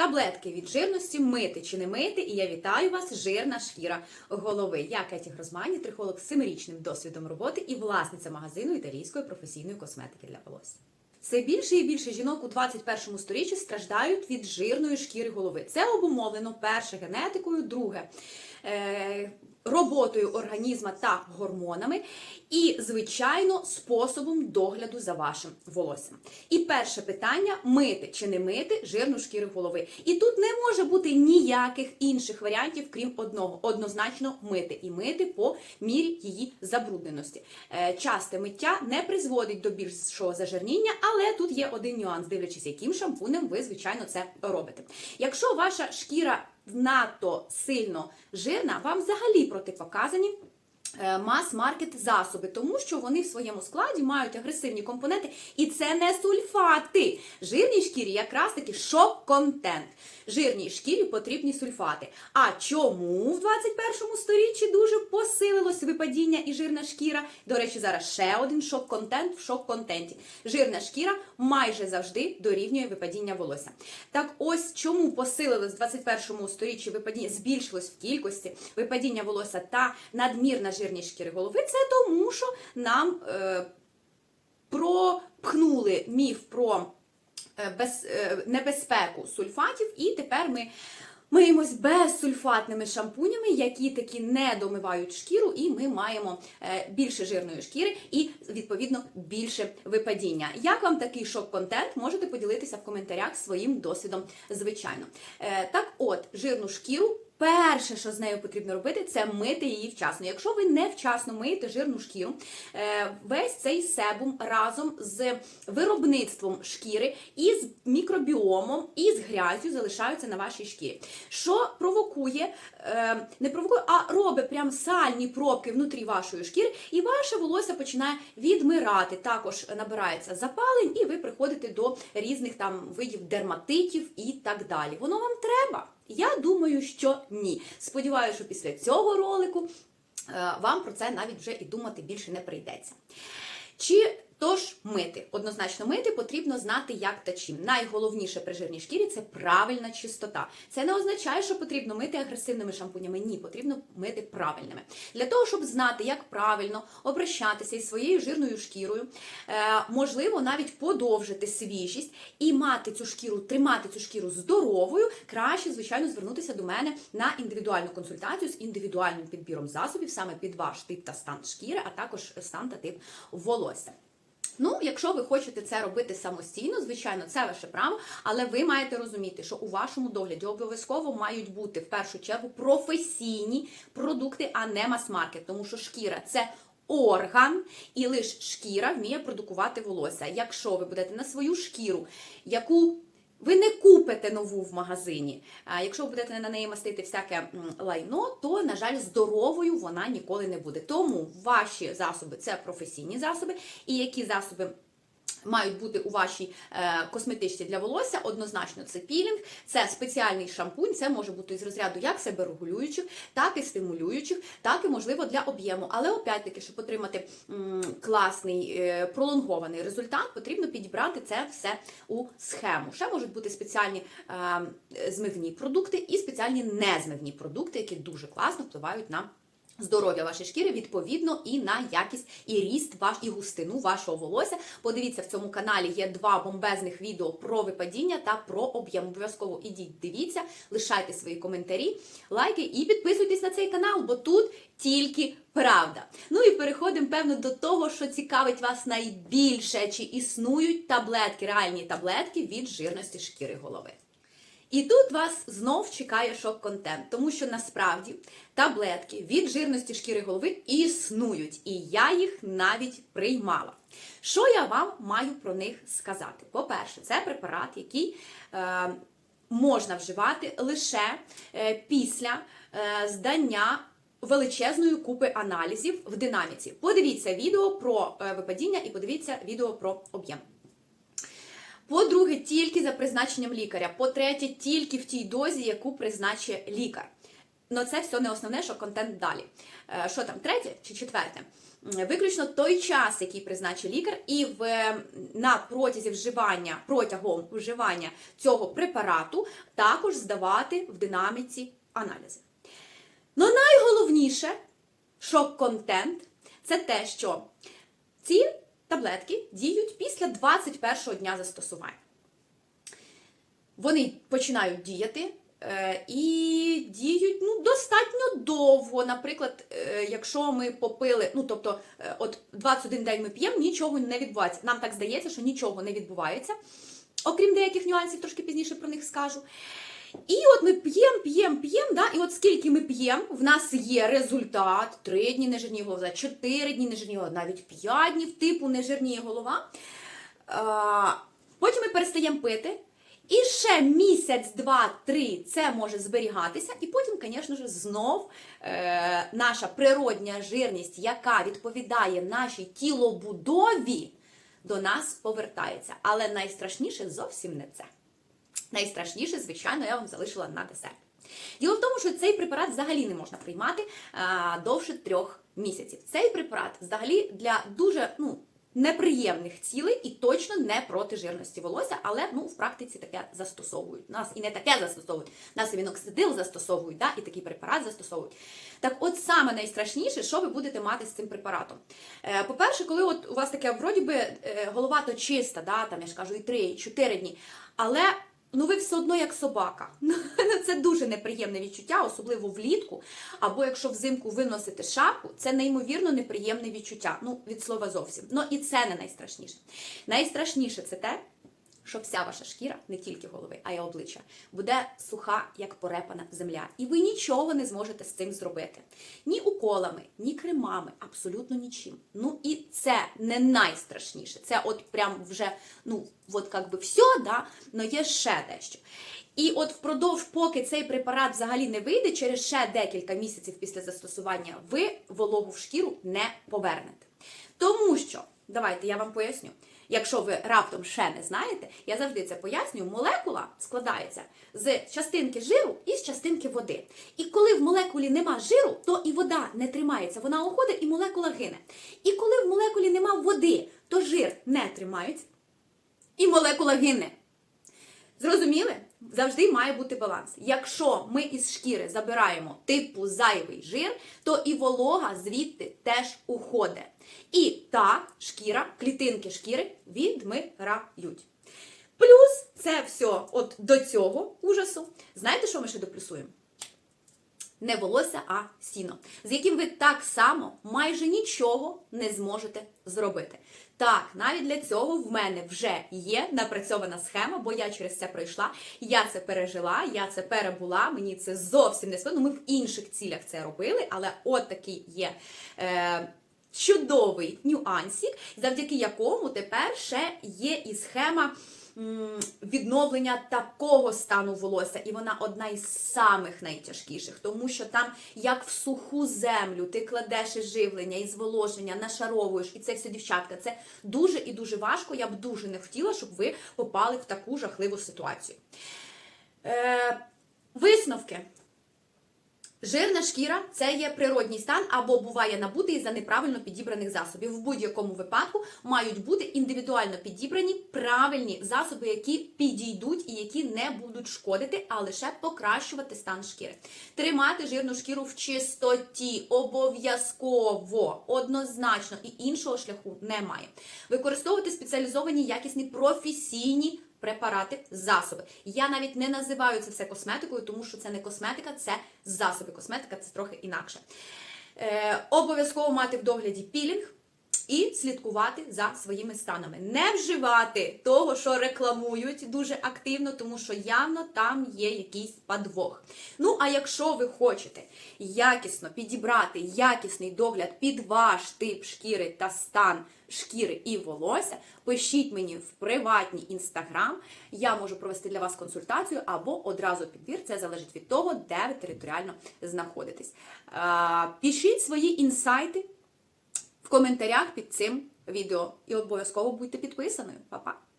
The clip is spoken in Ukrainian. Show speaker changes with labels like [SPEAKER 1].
[SPEAKER 1] Таблетки від жирності мити чи не мити, і я вітаю вас, жирна шкіра голови. Я Кеті Грозмані, трихолог з семирічним досвідом роботи і власниця магазину італійської професійної косметики для волосся. Все більше і більше жінок у 21 сторіччі страждають від жирної шкіри голови. Це обумовлено перше генетикою, друге е, роботою організма та гормонами, і, звичайно, способом догляду за вашим волоссям. І перше питання: мити чи не мити жирну шкіру голови. І тут не може бути ніяких інших варіантів, крім одного: однозначно мити і мити по мірі її забрудненості. Е, Часте миття не призводить до більшого зажирніння, але тут є один нюанс, дивлячись, яким шампунем ви, звичайно, це робите. Якщо ваша шкіра надто сильно жирна, вам взагалі протипоказані мас-маркет засоби, тому що вони в своєму складі мають агресивні компоненти, і це не сульфати. Жирній шкірі якраз таки шок-контент. Жирній шкірі потрібні сульфати. А чому в 21 сторіччі дуже посилилось випадіння і жирна шкіра? До речі, зараз ще один шок-контент в шок-контенті. Жирна шкіра майже завжди дорівнює випадіння волосся. Так ось чому посилилось в 21 сторіччі випадіння, збільшилось в кількості випадіння волосся та надмірна жирність шкіри голови, це тому, що нам е, пропхнули міф про е, без, е, небезпеку сульфатів, і тепер ми миємось безсульфатними шампунями, які таки не домивають шкіру, і ми маємо е, більше жирної шкіри і, відповідно, більше випадіння. Як вам такий шок-контент? Можете поділитися в коментарях своїм досвідом, звичайно. Е, Так от, жирну шкіру. Перше, що з нею потрібно робити, це мити її вчасно. Якщо ви не вчасно миєте жирну шкіру, е, весь цей себум разом з виробництвом шкіри і з мікробіомом, і з грязю залишаються на вашій шкірі. Що провокує, е, не провокує, а робить прям сальні пробки внутрі вашої шкіри, і ваше волосся починає відмирати. Також набирається запалень, і ви приходите до різних там видів дерматитів і так далі. Воно вам треба. Я думаю, що ні. Сподіваюся, що після цього ролику е, вам про це навіть вже і думати більше не прийдеться. Чи Тож мити, однозначно мити потрібно знати, як та чим. Найголовніше при жирній шкірі це правильна чистота. Це не означає, що потрібно мити агресивними шампунями. Ні, потрібно мити правильними. Для того, щоб знати, як правильно обращатися із своєю жирною шкірою, е, можливо навіть подовжити свіжість і мати цю шкіру, тримати цю шкіру здоровою, краще, звичайно, звернутися до мене на індивідуальну консультацію з індивідуальним підбіром засобів саме під ваш тип та стан шкіри, а також стан та тип волосся. Ну, якщо ви хочете це робити самостійно, звичайно, це ваше право, але ви маєте розуміти, що у вашому догляді обов'язково мають бути в першу чергу професійні продукти, а не мас-маркет, тому що шкіра це. Орган, і лише шкіра вміє продукувати волосся. Якщо ви будете на свою шкіру, яку ви не купите нову в магазині. А якщо ви будете на неї мастити всяке лайно, то, на жаль, здоровою вона ніколи не буде. Тому ваші засоби це професійні засоби, і які засоби. Мають бути у вашій е, косметичці для волосся, однозначно це пілінг, це спеціальний шампунь, це може бути із розряду як себе регулюючих, так і стимулюючих, так і можливо для об'єму. Але опять-таки, щоб отримати класний е, пролонгований результат, потрібно підібрати це все у схему. Ще можуть бути спеціальні е, змивні продукти і спеціальні незмивні продукти, які дуже класно впливають на здоров'я вашої шкіри, відповідно, і на якість і ріст ваш, і густину вашого волосся. Подивіться, в цьому каналі є два бомбезних відео про випадіння та про об'єм. Обов'язково ідіть, дивіться, лишайте свої коментарі, лайки і підписуйтесь на цей канал, бо тут тільки правда. Ну і переходимо, певно, до того, що цікавить вас найбільше, чи існують таблетки, реальні таблетки від жирності шкіри голови. І тут вас знов чекає шок-контент, тому що насправді таблетки від жирності шкіри голови існують, і я їх навіть приймала. Що я вам маю про них сказати? По-перше, це препарат, який е, можна вживати лише е, після е, здання. Величезної купи аналізів в динаміці. Подивіться відео про е, випадіння і подивіться відео про об'єм. По-друге, тільки за призначенням лікаря. По-третє, тільки в тій дозі, яку призначить лікар. Ну це все не основне, що контент далі. Е, Що там, третє чи четверте? виключно той час, який призначить лікар, і в на протязі вживання протягом вживання цього препарату також здавати в динаміці аналізи. Ну найголовніше шок-контент це те, що ці таблетки діють після 21 дня застосування. Вони починають діяти е, і діють ну, достатньо довго. Наприклад, е, якщо ми попили, ну тобто, е, от 21 день ми п'ємо, нічого не відбувається. Нам так здається, що нічого не відбувається. Окрім деяких нюансів, трошки пізніше про них скажу. І от ми п'ємо, п'ємо, п'ємо, да? і от скільки ми п'ємо, в нас є результат: 3 дні не жирніє голова, 4 дні не жирніє голова, навіть 5 днів типу не жирніє голова. А, потім ми перестаємо пити. І ще місяць, два, три це може зберігатися, і потім, звісно ж, знов е, наша природня жирність, яка відповідає нашій тілобудові, до нас повертається. Але найстрашніше зовсім не це. Найстрашніше, звичайно, я вам залишила на десерт. Діло в тому, що цей препарат взагалі не можна приймати а, довше трьох місяців. Цей препарат взагалі для дуже ну, неприємних цілей і точно не проти жирності волосся, але ну, в практиці таке застосовують. Нас і не таке застосовують, нас і міноксидил застосовують, да, і такий препарат застосовують. Так от саме найстрашніше, що ви будете мати з цим препаратом. Е, По-перше, коли от у вас таке вроді би е, голова то чиста, да, там я ж кажу, і 3, і 4 дні, але ну ви все одно як собака. Ну, Це дуже неприємне відчуття, особливо влітку. Або якщо взимку ви носите шапку, це неймовірно неприємне відчуття. Ну, від слова зовсім. Ну і це не найстрашніше. Найстрашніше це те, що вся ваша шкіра, не тільки голови, а й обличчя, буде суха, як порепана земля. І ви нічого не зможете з цим зробити. Ні уколами, ні кремами, абсолютно нічим. Ну і це не найстрашніше. Це от прям вже, ну, от як би все, да, но є ще дещо. І от впродовж, поки цей препарат взагалі не вийде, через ще декілька місяців після застосування ви вологу в шкіру не повернете. Тому що, давайте я вам поясню. Якщо ви раптом ще не знаєте, я завжди це пояснюю. Молекула складається з частинки жиру і з частинки води. І коли в молекулі нема жиру, то і вода не тримається, вона уходить і молекула гине. І коли в молекулі нема води, то жир не тримається, і молекула гине. Зрозуміли? Завжди має бути баланс. Якщо ми із шкіри забираємо типу зайвий жир, то і волога звідти теж уходить. І та шкіра, клітинки шкіри відмирають. Плюс це все от до цього ужасу. Знаєте, що ми ще доплюсуємо? Не волосся, а сіно, з яким ви так само майже нічого не зможете зробити. Так, навіть для цього в мене вже є напрацьована схема, бо я через це пройшла. Я це пережила, я це перебула. Мені це зовсім не складно. Ми в інших цілях це робили, але от такий є. Е, Чудовий нюансик, завдяки якому тепер ще є і схема відновлення такого стану волосся. І вона одна із самих найтяжкіших, тому що там, як в суху землю, ти кладеш і живлення, і зволоження, нашаровуєш, і це все дівчатка. Це дуже і дуже важко. Я б дуже не хотіла, щоб ви попали в таку жахливу ситуацію. Е, Висновки. Жирна шкіра це є природній стан або буває набутий за неправильно підібраних засобів. В будь-якому випадку мають бути індивідуально підібрані правильні засоби, які підійдуть і які не будуть шкодити, а лише покращувати стан шкіри. Тримати жирну шкіру в чистоті обов'язково, однозначно і іншого шляху немає. Використовувати спеціалізовані якісні професійні препарати, засоби. Я навіть не називаю це все косметикою, тому що це не косметика, це засоби. Косметика це трохи інакше. Е, обов'язково мати в догляді пілінг. І слідкувати за своїми станами. Не вживати того, що рекламують дуже активно, тому що явно там є якийсь подвох. Ну, а якщо ви хочете якісно підібрати якісний догляд під ваш тип шкіри та стан шкіри і волосся, пишіть мені в приватній інстаграм. Я можу провести для вас консультацію або одразу підбір. Це залежить від того, де ви територіально знаходитесь. Пишіть свої інсайти коментарях під цим відео і обов'язково будьте підписаною. Па-па!